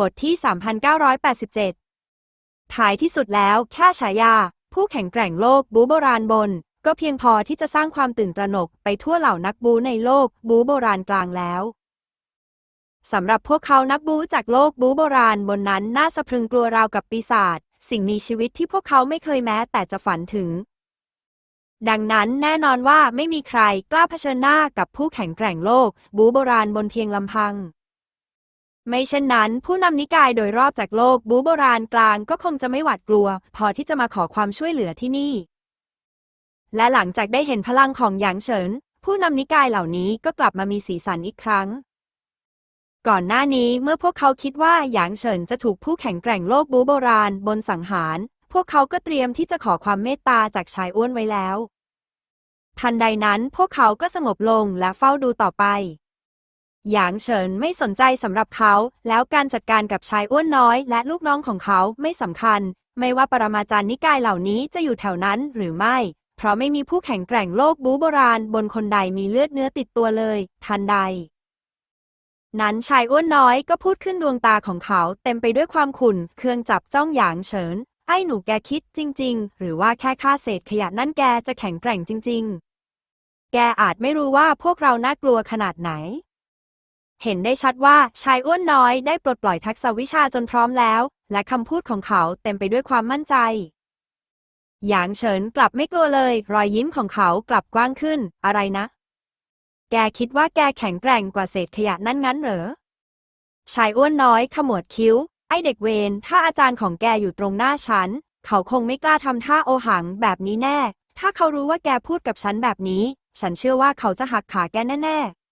บทที่ 3987 ท้ายที่สุดแล้วแค่ฉายา ผู้แข็งแกร่งโลกบูโบราณบน ก็เพียงพอที่จะสร้างความตื่นตระหนกไปทั่วเหล่านักบูในโลกบูโบราณกลางแล้วสำหรับพวกเขานักบูจากโลกบูโบราณบนนั้นน่าสะพรึงกลัวราวกับปีศาจสิ่งมีชีวิตที่พวกเขาไม่เคยแม้แต่จะฝันถึง ดังนั้นแน่นอนว่าไม่มีใครกล้าเผชิญหน้ากับผู้แข็งแกร่งโลกบูโบราณบนเพียงลำพัง ไม่เช่นนั้น ผู้นำนิกายโดยรอบจากโลกบูโบราณกลางก็คงจะไม่หวาดกลัว พอที่จะมาขอความช่วยเหลือที่นี่ และหลังจากได้เห็นพลังของหยางเฉิน ผู้นำนิกายเหล่านี้ก็กลับมามีสีสันอีกครั้ง ก่อนหน้านี้เมื่อพวกเขาคิดว่าหยางเฉินจะถูกผู้แข็งแกร่งโลกบูโบราณบนสังหาร พวกเขาก็เตรียมที่จะขอความเมตตาจากชายอ้วนไว้แล้ว ทันใดนั้นพวกเขาก็สงบลงและเฝ้าดูต่อไป หยางเฉินไม่สนใจสำหรับเขา แล้วการจัดการกับชายอ้วนน้อย และลูกน้องของเขาไม่สำคัญ ไม่ว่าปรมาจารย์นิกายเหล่านี้จะอยู่แถวนั้นหรือไม่ เพราะไม่มีผู้แข็งแกร่งโลกบูโบราณ บนคนใดมีเลือดเนื้อติดตัวเลย ทันใด นั้นชายอ้วนน้อยก็พูดขึ้นดวงตาของเขา เต็มไปด้วยความขุ่นเคืองจับจ้องหยางเฉิน ไอ้หนูแกคิดจริง ๆ หรือว่าแค่ค่าเศษขยะนั่นแกจะแข็งแกร่งจริง ๆ แกอาจไม่รู้ว่าพวกเราน่ากลัวขนาดไหน เห็นได้ชัดว่าชายอ้วนน้อยได้ปลดปล่อยทักษะวิชาจนพร้อมแล้ว และคำพูดของเขาเต็มไปด้วยความมั่นใจ หยางเฉินกลับไม่กลัวเลย รอยยิ้มของเขากลับกว้างขึ้น อะไรนะ แกคิดว่าแกแข็งแกร่งกว่าเศษขยะนั่นงั้นเหรอ ชายอ้วนน้อยขมวดคิ้ว ไอเด็กเวนถ้าอาจารย์ของแกอยู่ตรงหน้าฉัน เขาคงไม่กล้าทำท่าโอหังแบบนี้แน่ ถ้าเขารู้ว่าแกพูดกับฉันแบบนี้ ฉันเชื่อว่าเขาจะหักขาแกแน่ๆ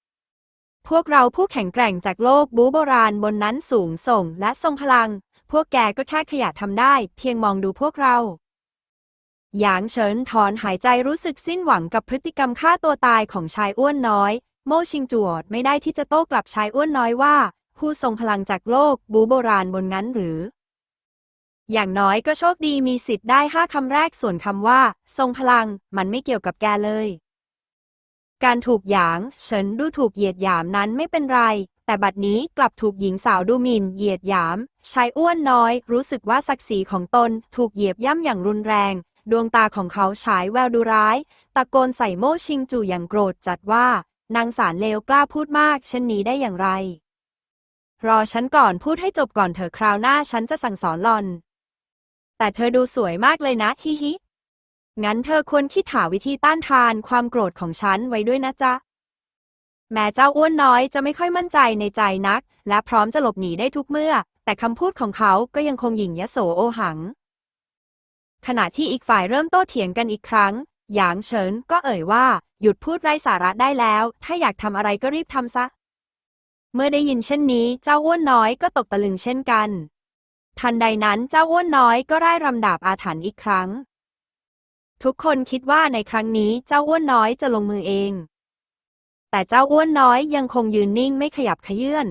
พวกเราผู้แข็งแกร่งจากโลกบูโบราณบนนั้นสูงส่งและทรงพลัง พวกแกก็แค่ขยะทำได้ เพียงมองดูพวกเราหยางเฉินถอนหายใจรู้สึกสิ้นหวังกับพฤติกรรมฆ่าตัวตายของชายอ้วนน้อย โมชิงจวดไม่ได้ที่จะโต้กลับชายอ้วนน้อยว่า ผู้ทรงพลังจากโลกบูโบราณบนนั้นหรือ อย่างน้อยก็โชคดีมีสิทธิ์ได้ห้าคำแรกส่วนคำว่า ทรงพลัง มันไม่เกี่ยวกับแกเลย การถูกหยาง เฉินดูถูกเหยียดหยามนั้นไม่เป็นไร แต่บัดนี้กลับถูกหญิงสาวดูหมิ่นเหยียดหยาม ชายอ้วนน้อย รู้สึกว่าศักดิ์ศรีของตนถูกเหยียบย่ำอย่างรุนแรง ดวงตาของเขาฉายแววดูร้าย ตะโกนใส่โม่ชิงจูอย่างโกรธจัดว่า นางสารเลวกล้าพูดมากเช่นนี้ได้อย่างไร รอฉันก่อนพูดให้จบก่อนเถอะคราวหน้าฉันจะสั่งสอนหลอน แต่เธอดูสวยมากเลยนะฮิฮิ งั้นเธอควรคิดหาวิธีต้านทานความโกรธของฉันไว้ด้วยนะจ๊ะ แม้เจ้าอ้วนน้อยจะไม่ค่อยมั่นใจในใจนัก และพร้อมจะหลบหนีได้ทุกเมื่อ แต่คำพูดของเขาก็ยังคงหยิ่งยโสโอหัง ขณะที่อีกฝ่ายเริ่มโต้เถียงกันอีกครั้ง หยางเฉินก็เอ่ยว่า หยุดพูดไร้สาระได้แล้ว ถ้าอยากทำอะไรก็รีบทำซะ เมื่อได้ยินเช่นนี้ เจ้าอ้วนน้อยก็ตกตะลึงเช่นกัน ทันใดนั้นเจ้าอ้วนน้อยก็ไร้รำดาบอาถรรพ์อีกครั้ง ทุกคนคิดว่าในครั้งนี้เจ้าอ้วนน้อยจะลงมือเอง แต่เจ้าอ้วนน้อยยังคงยืนนิ่งไม่ขยับขยื่น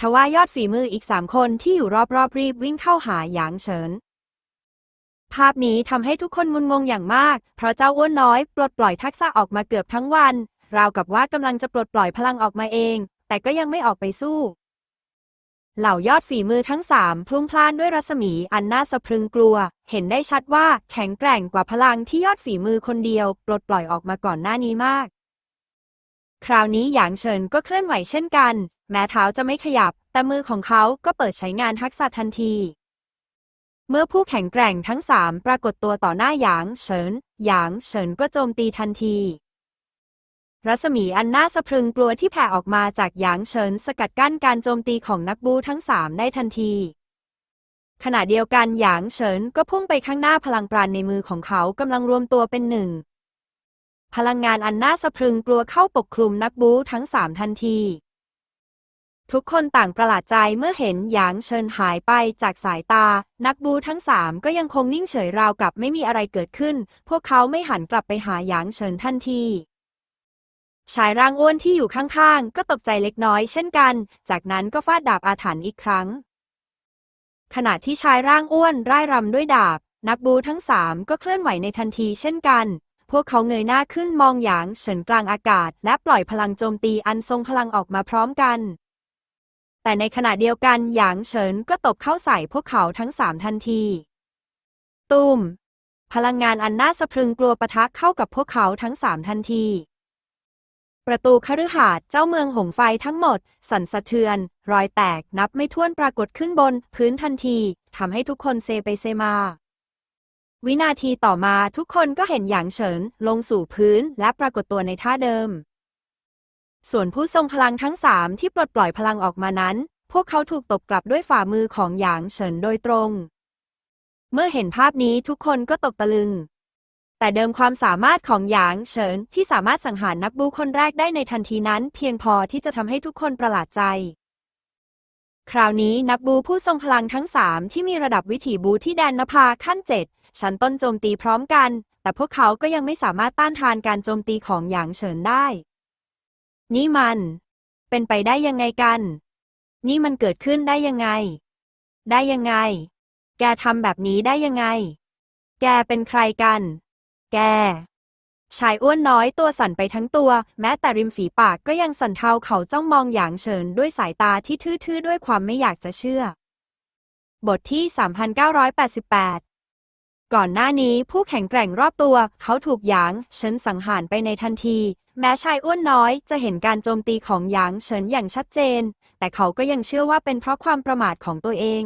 ทว่ายอดฝีมืออีกสามคนที่อยู่รอบๆรีบวิ่งเข้าหาหยางเฉิน ภาพนี้ทำให้ทุกคนงุนงงอย่างมาก เพราะเจ้าอ้วนน้อยปลดปล่อยทักษะออกมาเกือบทั้งวัน ราวกับว่ากำลังจะปลดปล่อยพลังออกมาเอง แต่ก็ยังไม่ออกไปสู้ เหล่ายอดฝีมือทั้งสามพลุ่งพล่านด้วยรัศมีอันน่าสะพรึงกลัว เห็นได้ชัดว่าแข็งแกร่งกว่าพลังที่ยอดฝีมือคนเดียว ปลดปล่อยออกมาก่อนหน้านี้มาก คราวนี้หยางเฉินก็เคลื่อนไหวเช่นกัน แม้เท้าจะไม่ขยับ แต่มือของเขาก็เปิดใช้งานทักษะทันที เมื่อผู้แข็งแกร่งทั้งสามปรากฏตัวต่อหน้าหยางเฉิน หยางเฉินก็โจมตีทันที รัศมีอันน่าสะพรึงกลัวที่แผ่ออกมาจากหยางเฉินสกัดกั้นการโจมตีของนักบูทั้งสามได้ทันที ขณะเดียวกันหยางเฉินก็พุ่งไปข้างหน้าพลังปราณในมือของเขากำลังรวมตัวเป็นหนึ่ง พลังงานอันน่าสะพรึงกลัวเข้าปกคลุมนักบูทั้งสามทันที ทุกคนต่างประหลาดใจเมื่อเห็นหยางเฉินหายไปจากสายตา นักบูทั้งสามก็ยังคงนิ่งเฉยราวกับไม่มีอะไรเกิดขึ้น พวกเขาไม่หันกลับไปหาหยางเฉินทันที ชายร่างอ้วนที่อยู่ข้างๆ ก็ตกใจเล็กน้อยเช่นกัน จากนั้นก็ฟาดดาบอาถรรพ์อีกครั้ง ขณะที่ชายร่างอ้วนร่ายรำด้วยดาบ นักบูทั้งสามก็เคลื่อนไหวในทันทีเช่นกัน พวกเขาเงยหน้าขึ้นมองหยางเฉินกลางอากาศ และปล่อยพลังโจมตีอันทรงพลังออกมาพร้อมกัน แต่ในขณะเดียวกันหยางเฉินก็ตบเข้าใส่พวกเขาทั้งสามทันที ตุ้มพลังงานอันน่าสะพรึงกลัวปะทะเข้ากับพวกเขาทั้งสามทันที ประตูคฤหาสน์เจ้าเมืองหงไฟทั้งหมด สั่นสะเทือน รอยแตกนับไม่ถ้วนปรากฏขึ้นบน พื้นทันทีทำให้ทุกคนเซไปเซมา วินาทีต่อมาทุกคนก็เห็นหยางเฉิน ลงสู่พื้นและปรากฏตัวในท่าเดิม ส่วนผู้ทรงพลังทั้งสามที่ปลดปล่อยพลังออกมานั้น พวกเขาถูกตบกลับด้วยฝ่ามือของหยางเฉินโดยตรง เมื่อเห็นภาพนี้ทุกคนก็ตกตะลึง แต่เดิมความสามารถของหยางเฉินที่สามารถสังหารนักบูคนแรกได้ในทันทีนั้น เพียงพอที่จะทำให้ทุกคนประหลาดใจ คราวนี้นักบูผู้ทรงพลังทั้งสามที่มีระดับวิถีบูที่แดนนภาขั้นเจ็ดชั้นต้นโจมตีพร้อมกัน แต่พวกเขาก็ยังไม่สามารถต้านทานการโจมตีของหยางเฉินได้ นี่มัน เป็นไปได้ยังไงกัน นี่มันเกิดขึ้นได้ยังไง ได้ยังไง แกทำแบบนี้ได้ยังไง แกเป็นใครกัน แก ชายอ้วนน้อยตัวสั่นไปทั้งตัว แม้แต่ริมฝีปากก็ยังสั่นเทาเขาจ้องมองอย่างเฉินด้วยสายตาที่ทื่อๆด้วยความไม่อยากจะเชื่อ บทที่ 3988ก่อนหน้านี้ผู้แข็งแกร่งรอบตัวเขาถูกหยางเฉินสังหารไปในทันที แม้ชายอ้วนน้อยจะเห็นการโจมตีของหยางเฉินอย่างชัดเจน แต่เขาก็ยังเชื่อว่าเป็นเพราะความประมาทของตัวเอง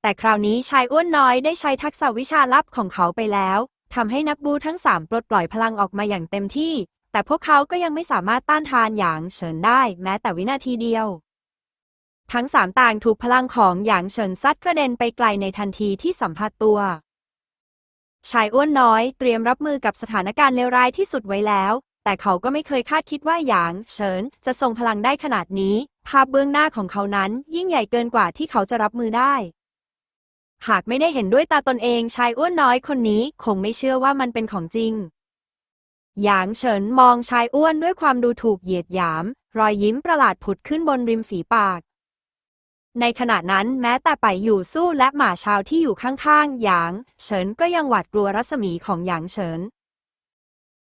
แต่คราวนี้ชายอ้วนน้อยได้ใช้ทักษะวิชาลับของเขาไปแล้ว ทำให้นักบูทั้งสามปลดปล่อยพลังออกมาอย่างเต็มที่ แต่พวกเขาก็ยังไม่สามารถต้านทานหยางเฉินได้แม้แต่วินาทีเดียว ทั้งสามต่างถูกพลังของหยางเฉินซัดกระเด็นไปไกลในทันทีที่สัมผัสตัว ชายอ้วนน้อยเตรียมรับมือกับสถานการณ์เลวร้ายที่สุดไว้แล้ว แต่เขาก็ไม่เคยคาดคิดว่าหยางเฉินจะทรงพลังได้ขนาดนี้ ภาพเบื้องหน้าของเขานั้นยิ่งใหญ่เกินกว่าที่เขาจะรับมือได้ หากไม่ได้เห็นด้วยตาตนเองชายอ้วนน้อยคนนี้คงไม่เชื่อว่ามันเป็นของจริง หยางเฉินมองชายอ้วนด้วยความดูถูกเหยียดหยาม รอยยิ้มประหลาดผุดขึ้นบนริมฝีปาก ในขณะนั้นแม้แต่ไปอยู่สู้และหมาชาวที่อยู่ข้างๆ หยาง เฉินก็ยังหวาดกลัวรัศมีของหยางเฉิน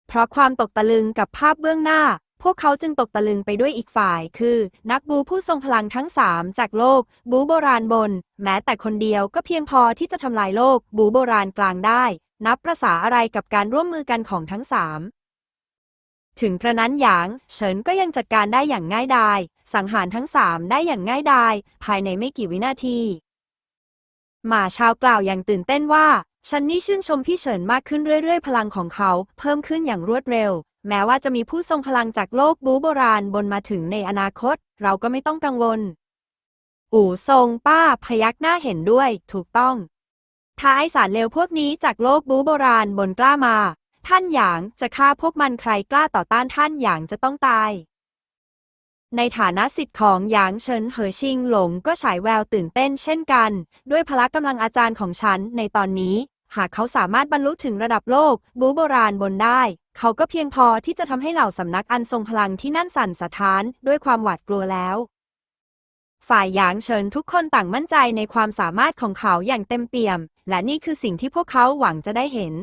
เพราะความตกตะลึงกับภาพเบื้องหน้า พวกเขาจึงตกตะลึงไปด้วยอีกฝ่าย คือ นักบูผู้ทรงพลังทั้งสามจากโลก บูโบราณบน แม้แต่คนเดียวก็เพียงพอที่จะทำลายโลก บูโบราณกลางได้ นับประษาอะไรกับการร่วมมือกันของทั้งสามถึงกระนั้นหยาง เฉินก็ยังจัดการได้อย่างง่ายดาย สังหารทั้งสามได้อย่างง่ายดาย ภายในไม่กี่วินาทีหมาชาวกล่าวอย่างตื่นเต้นว่า ฉันนี่ชื่นชมพี่เฉินมากขึ้นเรื่อยๆ พลังของเขา เพิ่มขึ้นอย่างรวดเร็ว แม้ว่าจะมีผู้ทรงพลังจากโลกบูโบราณบนมาถึงในอนาคต เราก็ไม่ต้องกังวล อู่ทรงป้าพยักหน้าเห็นด้วย ถูกต้องถ้าไอสารเลวพวกนี้จากโลกบูโบราณบนกล้ามา ท่านหยางจะฆ่าพวกมันใครกล้าต่อต้านท่านหยางจะต้องตาย ในฐานะสิทธิ์ของหยางเฉินเหอชิงหลงก็ฉายแววตื่นเต้นเช่นกัน ด้วยพละกำลังอาจารย์ของฉันในตอนนี้ หากเขาสามารถบรรลุถึงระดับโลก บูโบราณบนได้ เขาก็เพียงพอที่จะทำให้เหล่าสำนักอันทรงพลังที่นั่นสั่นสะท้านด้วยความหวาดกลัวแล้ว ฝ่ายหยางเฉินทุกคนต่างมั่นใจในความสามารถของเขาอย่างเต็มเปี่ยม และนี่คือสิ่งที่พวกเขาหวังจะได้เห็น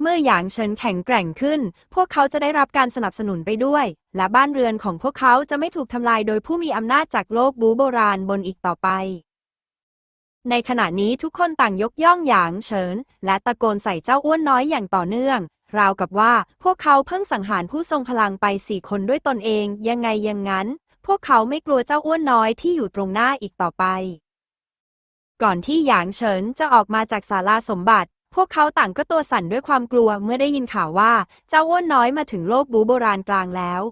เมื่อหยางเฉินแข็งแกร่งขึ้น พวกเขาจะได้รับการสนับสนุนไปด้วย และบ้านเรือนของพวกเขาจะไม่ถูกทำลายโดยผู้มีอำนาจจากโลกบูโบราณบนอีกต่อไป ในขณะนี้ทุกคนต่างยกย่องหยางเฉิน และตะโกนใส่เจ้าอ้วนน้อยอย่างต่อเนื่อง ราวกับว่าพวกเขาเพิ่งสังหารผู้ทรงพลังไปสี่คนด้วยตนเอง ยังไงยังงั้น พวกเขาไม่กลัวเจ้าอ้วนน้อยที่อยู่ตรงหน้าอีกต่อไป ก่อนที่หยางเฉินจะออกมาจากศาลาสมบัติ พวกเขาต่างก็ตัวสั่นด้วยความกลัวเมื่อได้ยินข่าวว่าเจ้าอ้วนน้อยมาถึงโลกบูโบราณกลางแล้ว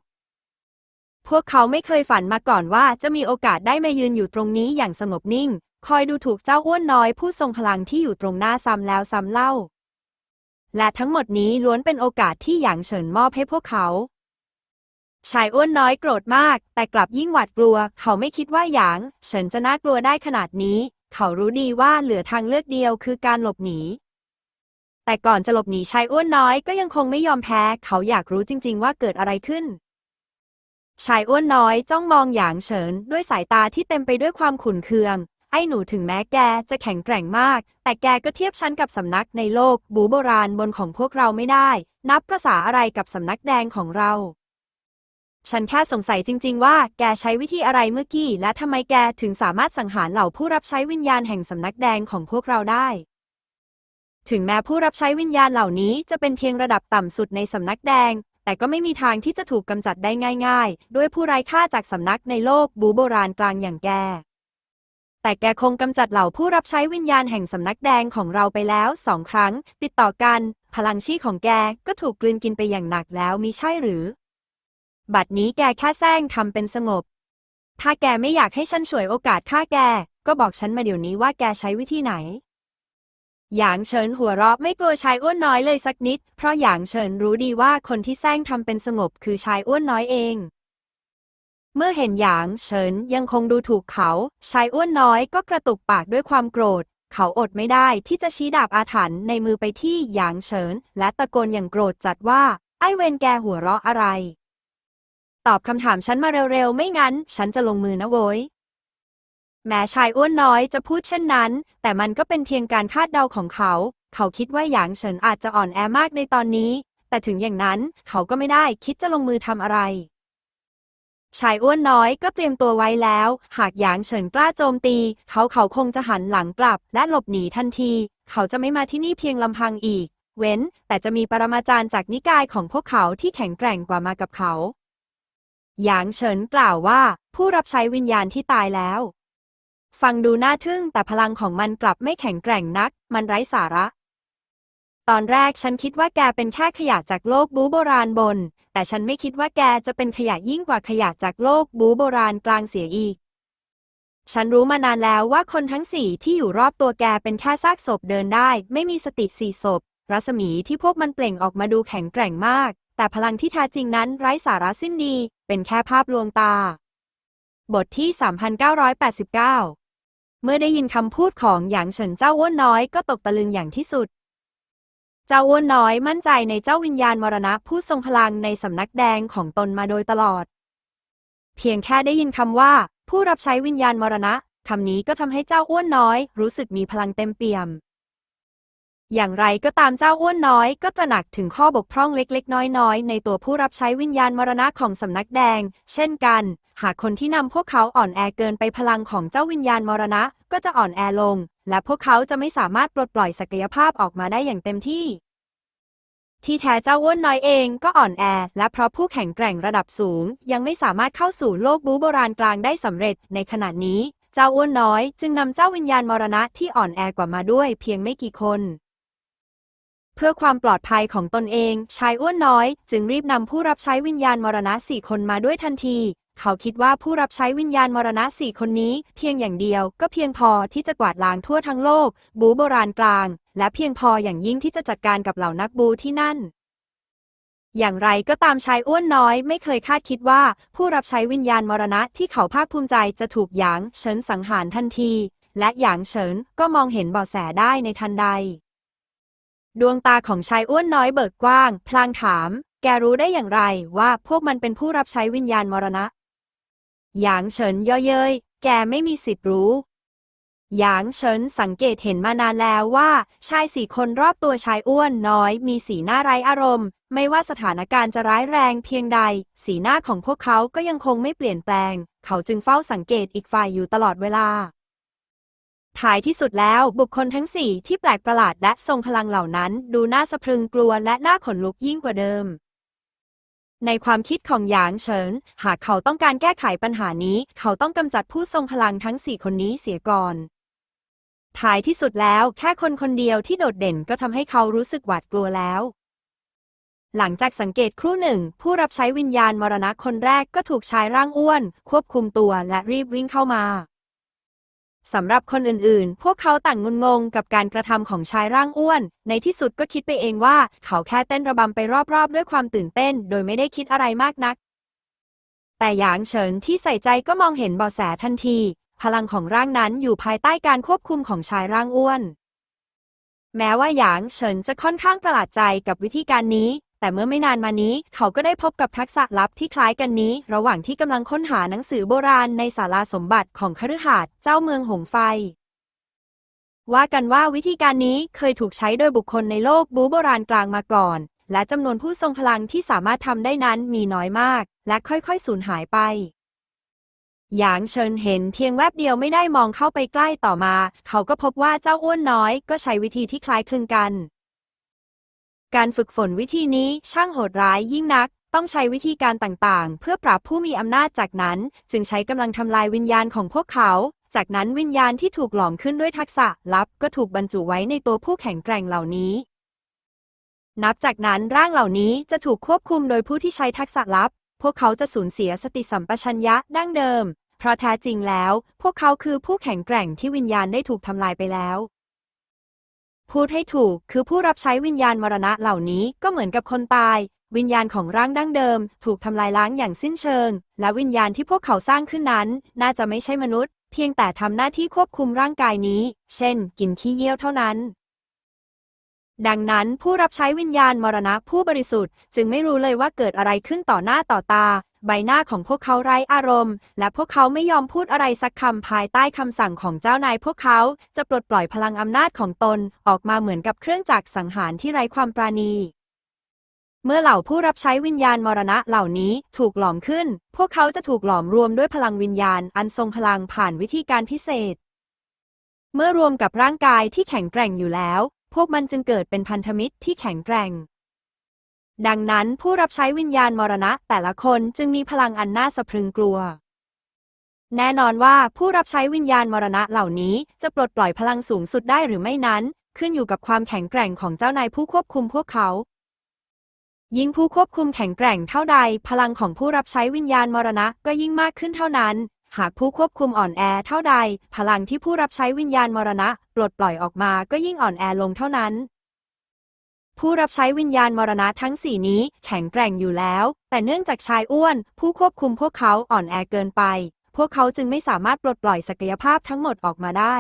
พวกเขาไม่เคยฝันมาก่อนว่าจะมีโอกาสได้มายืนอยู่ตรงนี้อย่างสงบนิ่ง คอยดูถูกเจ้าอ้วนน้อยผู้ทรงพลังที่อยู่ตรงหน้าซ้ำแล้วซ้ำเล่า และทั้งหมดนี้ล้วนเป็นโอกาสที่หยางเฉินมอบให้พวกเขาชายอ้วนน้อยโกรธมาก แต่กลับยิ่งหวาดกลัว เขาไม่คิดว่าหยาง เฉินจะน่ากลัวได้ขนาดนี้ เขารู้ดีว่าเหลือทางเลือกเดียวคือการหลบหนี แต่ก่อนจะหลบหนีชายอ้วนน้อยก็ยังคงไม่ยอมแพ้ เขาอยากรู้จริง ๆ ว่าเกิดอะไรขึ้น ชายอ้วนน้อยจ้องมองหยางเฉินด้วยสายตาที่เต็มไปด้วยความขุ่นเคือง ไอ้หนูถึงแม้แกจะแข็งแกร่งมาก แต่แกก็เทียบฉันกับสำนักในโลก บูโบราณบนของพวกเราไม่ได้ นับประษาอะไรกับสำนักแดงของเรา ฉันแค่สงสัยจริง ๆ ว่าแกใช้วิธีอะไรเมื่อกี้ และทำไมแกถึงสามารถสังหารเหล่าผู้รับใช้วิญญาณแห่งสำนักแดงของพวกเราได้ ถึงแม้ผู้รับใช้วิญญาณเหล่านี้จะเป็นเพียงระดับต่ำสุดในสำนักแดง แต่ก็ไม่มีทางที่จะถูกกำจัดได้ง่าย ๆ ด้วยผู้ไร้ค่าจากสำนักในโลกบูโบราณกลางอย่างแก แต่แกคงกำจัดเหล่าผู้รับใช้วิญญาณแห่งสำนักแดงของเราไปแล้วสองครั้ง ติดต่อกัน พลังชีของแกก็ถูกกลืนกินไปอย่างหนักแล้วมิใช่หรือ บัดนี้แกแค่แซงทำเป็นสงบ ถ้าแกไม่อยากให้ฉันฉวยโอกาสฆ่าแก ก็บอกฉันมาเดี๋ยวนี้ว่าแกใช้วิธีไหนหยางเฉินหัวเราะไม่กลัวชายอ้วนน้อยเลยสักนิด เพราะหยางเฉินรู้ดีว่าคนที่แซงทำเป็นสงบคือชายอ้วนน้อยเอง เมื่อเห็นหยางเฉินยังคงดูถูกเขา ชายอ้วนน้อยก็กระตุกปากด้วยความโกรธ เขาอดไม่ได้ที่จะชี้ดาบอาถรรพ์ในมือไปที่หยางเฉิน และตะโกนอย่างโกรธจัดว่า ไอ้เวนแกหัวเราะอะไร ตอบคำถามฉันมาเร็วๆ ไม่งั้น ฉันจะลงมือนะโว้ยแม้ชายอ้วนน้อยจะพูดเช่นนั้น แต่มันก็เป็นเพียงการคาดเดาของเขา เขาคิดว่าหยางเฉินอาจจะอ่อนแอมากในตอนนี้ แต่ถึงอย่างนั้นเขาก็ไม่ได้คิดจะลงมือทำอะไร ชายอ้วนน้อยก็เตรียมตัวไว้แล้ว หากหยางเฉินกล้าโจมตี เขาเขาคงจะหันหลังกลับ และหลบหนีทันที เขาจะไม่มาที่นี่เพียงลำพังอีก เว้น แต่จะมีปรมาจารย์จากนิกายของพวกเขาที่แข็งแกร่งกว่ามากับเขา หยางเฉินกล่าวว่า ผู้รับใช้วิญญาณที่ตายแล้ว ฟังดูน่าทึ่งแต่พลังของมันกลับไม่แข็งแกร่งนัก มันไร้สาระ ตอนแรกฉันคิดว่าแกเป็นแค่ขยะจากโลกบูโบราณบน แต่ฉันไม่คิดว่าแกจะเป็นขยะยิ่งกว่าขยะจากโลกบูโบราณกลางเสียอีก ฉันรู้มานานแล้วว่าคนทั้งสี่ที่อยู่รอบตัวแกเป็นแค่ซากศพเดินได้ ไม่มีสติสี่ศพ รัศมีที่พวกมันเปล่งออกมาดูแข็งแกร่งมาก แต่พลังที่แท้จริงนั้นไร้สาระสิ้นดี เป็นแค่ภาพลวงตา บทที่ 3989 เมื่อได้ยินคำพูดของหยางเฉินเจ้าอ้นน้อยก็ตกตะลึงอย่างที่สุด เจ้าอ้วนน้อยมั่นใจในเจ้าวิญญาณมรณะผู้ทรงพลังในสำนักแดงของตนมาโดยตลอด เพียงแค่ได้ยินคำว่า ผู้รับใช้วิญญาณมรณะคำนี้ก็ทำให้เจ้าอ้วนน้อย รู้สึกมีพลังเต็มเปี่ยม อย่างไรก็ตามเจ้าอ้วนน้อยก็ตระหนักถึงข้อบกพร่องเล็กๆ น้อยๆ ในตัวผู้รับใช้วิญญาณมรณะของสำนักแดง เช่นกัน หากคนที่นำพวกเขาอ่อนแอเกินไปพลังของเจ้าวิญญาณมรณะก็จะอ่อนแอลง และพวกเขาจะไม่สามารถปลดปล่อยศักยภาพออกมาได้อย่างเต็มที่ ที่แท้เจ้าอ้วนน้อยเองก็อ่อนแอ และเพราะผู้แข็งแกร่งระดับสูง ยังไม่สามารถเข้าสู่โลกบูโบราณกลางได้สำเร็จ ในขณะนี้ เจ้าอ้วนน้อย จึงนำเจ้าวิญญาณมรณะที่อ่อนแอกว่ามาด้วยเพียงไม่กี่คน เพื่อความปลอดภัยของตนเอง ชายอ้วนน้อย จึงรีบนำผู้รับใช้วิญญาณมรณะสี่คนมาด้วยทันที เขาคิดว่าผู้รับใช้วิญญาณมรณะสี่คนนี้ เพียงอย่างเดียวก็เพียงพอที่จะกวาดล้างทั่วทั้งโลก บูโบราณกลาง และเพียงพออย่างยิ่งที่จะจัดการกับเหล่านักบูที่นั่นอย่างไรก็ตามชายอ้วนน้อยไม่เคยคาดคิดว่า ผู้รับใช้วิญญาณมรณะที่เขาภาคภูมิใจจะถูกหยางเฉินสังหารทันที และหยางเฉินก็มองเห็นเบาะแสได้ในทันใด ดวงตาของชายอ้วนน้อยเบิกกว้าง พลางถาม แกรู้ได้อย่างไรว่าพวกมันเป็นผู้รับใช้วิญญาณมรณะ หยางเฉินย่อเย้ย แกไม่มีสิทธิ์รู้หยางเฉินสังเกตเห็นมานานแล้วว่า ชายสี่คนรอบตัวชายอ้วนน้อย มีสีหน้าไร้อารมณ์ ไม่ว่าสถานการณ์จะร้ายแรงเพียงใด สีหน้าของพวกเขาก็ยังคงไม่เปลี่ยนแปลง เขาจึงเฝ้าสังเกตอีกฝ่ายอยู่ตลอดเวลา ท้ายที่สุดแล้วบุคคลทั้งสี่ที่แปลกประหลาดและทรงพลังเหล่านั้น ดูน่าสะพรึงกลัวและน่าขนลุกยิ่งกว่าเดิม ในความคิดของหยางเฉิน หากเขาต้องการแก้ไขปัญหานี้ เขาต้องกำจัดผู้ทรงพลังทั้งสี่คนนี้เสียก่อน ท้ายที่สุดแล้วแค่คนคนเดียวที่โดดเด่นก็ทำให้เขารู้สึกหวาดกลัวแล้ว หลังจากสังเกตครู่หนึ่ง ผู้รับใช้วิญญาณมรณะคนแรกก็ถูกชายร่างอ้วน ควบคุมตัวและรีบวิ่งเข้ามา สำหรับคนอื่นๆ พวกเขาต่างงุนงงกับการกระทำของชายร่างอ้วน ในที่สุดก็คิดไปเองว่าเขาแค่เต้นระบำไปรอบๆ ด้วยความตื่นเต้น โดยไม่ได้คิดอะไรมากนัก แต่หยางเฉินที่ใส่ใจก็มองเห็นเบาะแสทันที พลังของร่างนั้นอยู่ภายใต้การควบคุมของชายร่างอ้วน แม้ว่าหยางเฉินจะค่อนข้างประหลาดใจกับวิธีการนี้ แต่เมื่อไม่นานมานี้เขาก็ได้พบกับทักษะลับที่คล้ายกันนี้ ระหว่างที่กำลังค้นหาหนังสือโบราณในศาลาสมบัติของคฤหาสน์เจ้าเมืองหงไฟ ว่ากันว่าวิธีการนี้เคยถูกใช้โดยบุคคลในโลกบูโบราณกลางมาก่อน และจำนวนผู้ทรงพลังที่สามารถทำได้นั้นมีน้อยมาก และค่อยๆสูญหายไปหยางเฉินเห็นเพียงแวบเดียวไม่ได้มองเข้าไปใกล้ต่อมา เขาก็พบว่าเจ้าอ้วนน้อยก็ใช้วิธีที่คล้ายคลึงกัน การฝึกฝนวิธีนี้ช่างโหดร้ายยิ่งนัก ต้องใช้วิธีการต่างๆ เพื่อปราบผู้มีอำนาจจากนั้น จึงใช้กำลังทำลายวิญญาณของพวกเขา จากนั้นวิญญาณที่ถูกหลอมขึ้นด้วยทักษะลับก็ถูกบรรจุไว้ในตัวผู้แข็งแกร่งเหล่านี้ นับจากนั้นร่างเหล่านี้จะถูกควบคุมโดยผู้ที่ใช้ทักษะลับ พวกเขาจะสูญเสียสติสัมปชัญญะดั้งเดิม เพราะแท้จริงแล้ว พวกเขาคือผู้แข็งแกร่งที่วิญญาณได้ถูกทำลายไปแล้ว พูดให้ถูกคือผู้รับใช้วิญญาณมรณะเหล่านี้ก็เหมือนกับคนตาย วิญญาณของร่างดั้งเดิม ถูกทำลายล้างอย่างสิ้นเชิง และวิญญาณที่พวกเขาสร้างขึ้นนั้น น่าจะไม่ใช่มนุษย์ เพียงแต่ทำหน้าที่ควบคุมร่างกายนี้ เช่น กินขี้เยี่ยวเท่านั้น ดังนั้นผู้รับใช้วิญญาณมรณะผู้บริสุทธิ์ จึงไม่รู้เลยว่าเกิดอะไรขึ้นต่อหน้าต่อตา ใบหน้าของพวกเขาไร้อารมณ์ และพวกเขาไม่ยอมพูดอะไรสักคำภายใต้คำสั่งของเจ้านายพวกเขาจะปลดปล่อยพลังอำนาจของตนออกมาเหมือนกับเครื่องจักรสังหารที่ไร้ความปราณี เมื่อเหล่าผู้รับใช้วิญญาณมรณะเหล่านี้ถูกหลอมขึ้น พวกเขาจะถูกหลอมรวมด้วยพลังวิญญาณอันทรงพลังผ่านวิธีการพิเศษ เมื่อรวมกับร่างกายที่แข็งแกร่งอยู่แล้ว พวกมันจึงเกิดเป็นพันธมิตรที่แข็งแกร่ง ดังนั้นผู้รับใช้วิญญาณมรณะแต่ละคนจึงมีพลังอันน่าสะพรึงกลัว แน่นอนว่าผู้รับใช้วิญญาณมรณะเหล่านี้จะปลดปล่อยพลังสูงสุดได้หรือไม่นั้น ขึ้นอยู่กับความแข็งแกร่งของเจ้านายผู้ควบคุมพวกเขา ยิ่งผู้ควบคุมแข็งแกร่งเท่าใด พลังของผู้รับใช้วิญญาณมรณะก็ยิ่งมากขึ้นเท่านั้น หากผู้ควบคุมอ่อนแอเท่าใด พลังที่ผู้รับใช้วิญญาณมรณะปลดปล่อยออกมาก็ยิ่งอ่อนแอลงเท่านั้น ผู้รับใช้วิญญาณมรณะทั้งสี่นี้แข็งแกร่งอยู่แล้ว แต่เนื่องจากชายอ้วน ผู้ควบคุมพวกเขาอ่อนแอเกินไป พวกเขาจึงไม่สามารถปลดปล่อยศักยภาพทั้งหมดออกมาได้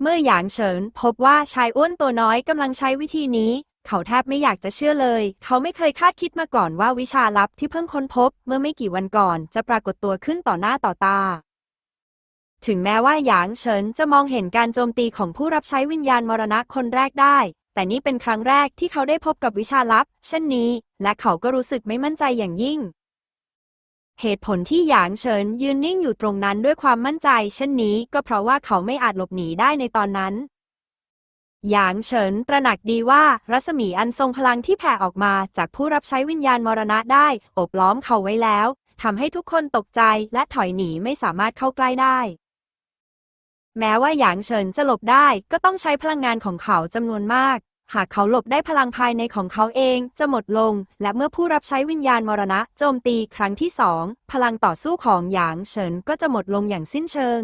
เมื่อหยางเฉินพบว่าชายอ้วนตัวน้อยกำลังใช้วิธีนี้ เขาแทบไม่อยากจะเชื่อเลย เขาไม่เคยคาดคิดมาก่อนว่าวิชาลับที่เพิ่งค้นพบ เมื่อไม่กี่วันก่อนจะปรากฏตัวขึ้นต่อหน้าต่อตา ถึงแม้ว่าหยางเฉินจะมองเห็นการโจมตีของผู้รับใช้วิญญาณมรณะคนแรกได้ แต่นี่เป็นครั้งแรกที่เขาได้พบกับวิชาลับ เช่นนี้ และเขาก็รู้สึกไม่มั่นใจอย่างยิ่ง เหตุผลที่หยางเฉินยืนนิ่งอยู่ตรงนั้นด้วยความมั่นใจ เช่นนี้ก็เพราะว่าเขาไม่อาจหลบหนีได้ในตอนนั้นหยางเฉินตระหนักดีว่า รัศมีอันทรงพลังที่แผ่ออกมาจากผู้รับใช้วิญญาณมรณะได้โอบล้อมเขาไว้แล้วทำให้ทุกคนตกใจและถอยหนีไม่สามารถเข้าใกล้ได้ แม้ว่าหยางเฉินจะหลบได้ก็ต้องใช้พลังงานของเขาจำนวนมาก หากเขาหลบได้พลังภายในของเขาเองจะหมดลง และเมื่อผู้รับใช้วิญญาณมรณะโจมตีครั้งที่สองพลังต่อสู้ของหยางเฉินก็จะหมดลงอย่างสิ้นเชิง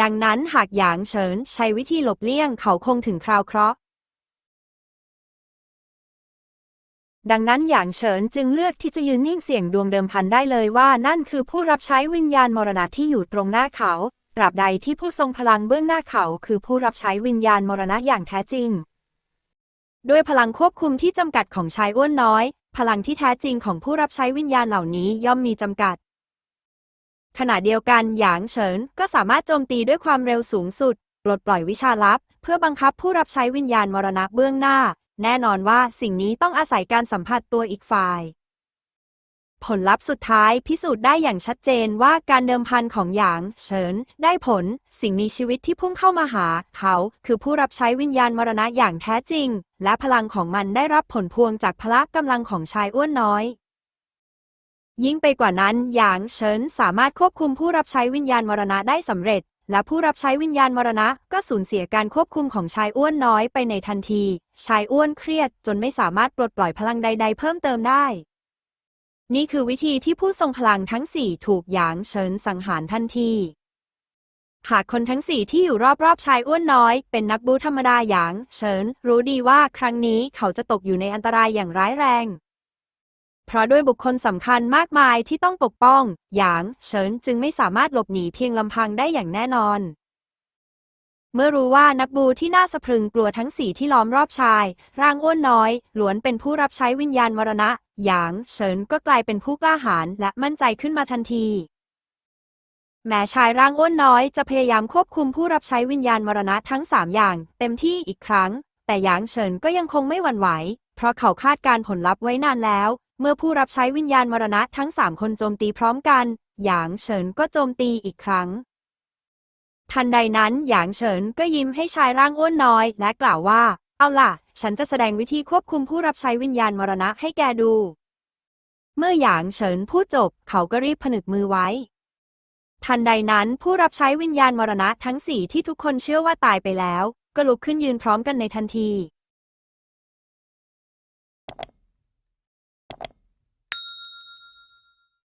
ดังนั้นหากหยางเฉินใช้วิธีหลบเลี่ยงเขาคงถึงคราวเคราะห์ดังนั้นหยางเฉินจึงเลือกที่จะยืนนิ่งเสี่ยงดวงเดิมพันได้เลยว่านั่นคือผู้รับใช้วิญญาณมรณะที่อยู่ตรงหน้าเขา ตราบใดที่ผู้ทรงพลังเบื้องหน้าเขาคือผู้รับใช้วิญญาณมรณะอย่างแท้จริง ด้วยพลังควบคุมที่จำกัดของชายอ้วนน้อย พลังที่แท้จริงของผู้รับใช้วิญญาณเหล่านี้ย่อมมีจำกัด ขณะเดียวกันหยางเฉินก็สามารถโจมตีด้วยความเร็วสูงสุดปลดปล่อยวิชาลับ เพื่อบังคับผู้รับใช้วิญญาณมรณะเบื้องหน้า แน่นอนว่าสิ่งนี้ต้องอาศัยการสัมผัสตัวอีกฝ่าย ผลลัพธ์สุดท้ายพิสูจน์ได้อย่างชัดเจนว่าการเดิมพันของหยางเฉินได้ผล สิ่งมีชีวิตที่พุ่งเข้ามาหา เขาคือผู้รับใช้วิญญาณมรณะอย่างแท้จริง และพลังของมันได้รับผลพวงจากพละกำลังของชายอ้วนน้อย ยิ่งไปกว่านั้นหยางเฉินสามารถควบคุมผู้รับใช้วิญญาณมรณะได้สำเร็จ และผู้รับใช้วิญญาณมรณะ ก็สูญเสียการควบคุมของชายอ้วนน้อยไปในทันที ชายอ้วนเครียดจนไม่สามารถปลดปล่อยพลังใด ๆ เพิ่มเติมได้ นี่คือวิธีที่ผู้ทรงพลังทั้งสี่ถูกหยางเฉินสังหารทันทีหากคนทั้งสี่ที่อยู่รอบๆชายอ้วนน้อย เป็นนักบูธรรมดาหยาง เฉิน รู้ดีว่าครั้งนี้เขาจะตกอยู่ในอันตรายอย่างร้ายแรง เพราะด้วยบุคคลสำคัญมากมายที่ต้องปกป้อง หยาง เฉินจึงไม่สามารถหลบหนีเพียงลำพังได้อย่างแน่นอน เมื่อรู้ว่านักบูที่น่าสะพรึงกลัวทั้งสี่ที่ล้อมรอบชาย ร่างอ้วนน้อยล้วนเป็นผู้รับใช้วิญญาณมรณะ หยางเฉินก็กลายเป็นผู้กล้าหาญและมั่นใจขึ้นมาทันที แม้ชายร่างอ้วนน้อยจะพยายามควบคุมผู้รับใช้วิญญาณมรณะทั้งสามอย่าง เต็มที่อีกครั้ง แต่หยางเฉินก็ยังคงไม่หวั่นไหว เพราะเขาคาดการผลลัพธ์ไว้นานแล้ว เมื่อผู้รับใช้วิญญาณมรณะทั้งสามคนโจมตีพร้อมกัน หยางเฉินก็โจมตีอีกครั้ง ทันใดนั้นหยางเฉินก็ยิ้มให้ชายร่างอ้วนน้อย และกล่าวว่า เอาล่ะ ฉันจะแสดงวิธีควบคุมผู้รับใช้วิญญาณมรณะให้แกดู เมื่อหยางเฉินพูดจบ เขาก็รีบผนึกมือไว้ ทันใดนั้นผู้รับใช้วิญญาณมรณะทั้งสี่ที่ทุกคนเชื่อว่าตายไปแล้ว ก็ลุกขึ้นยืนพร้อมกันในทันที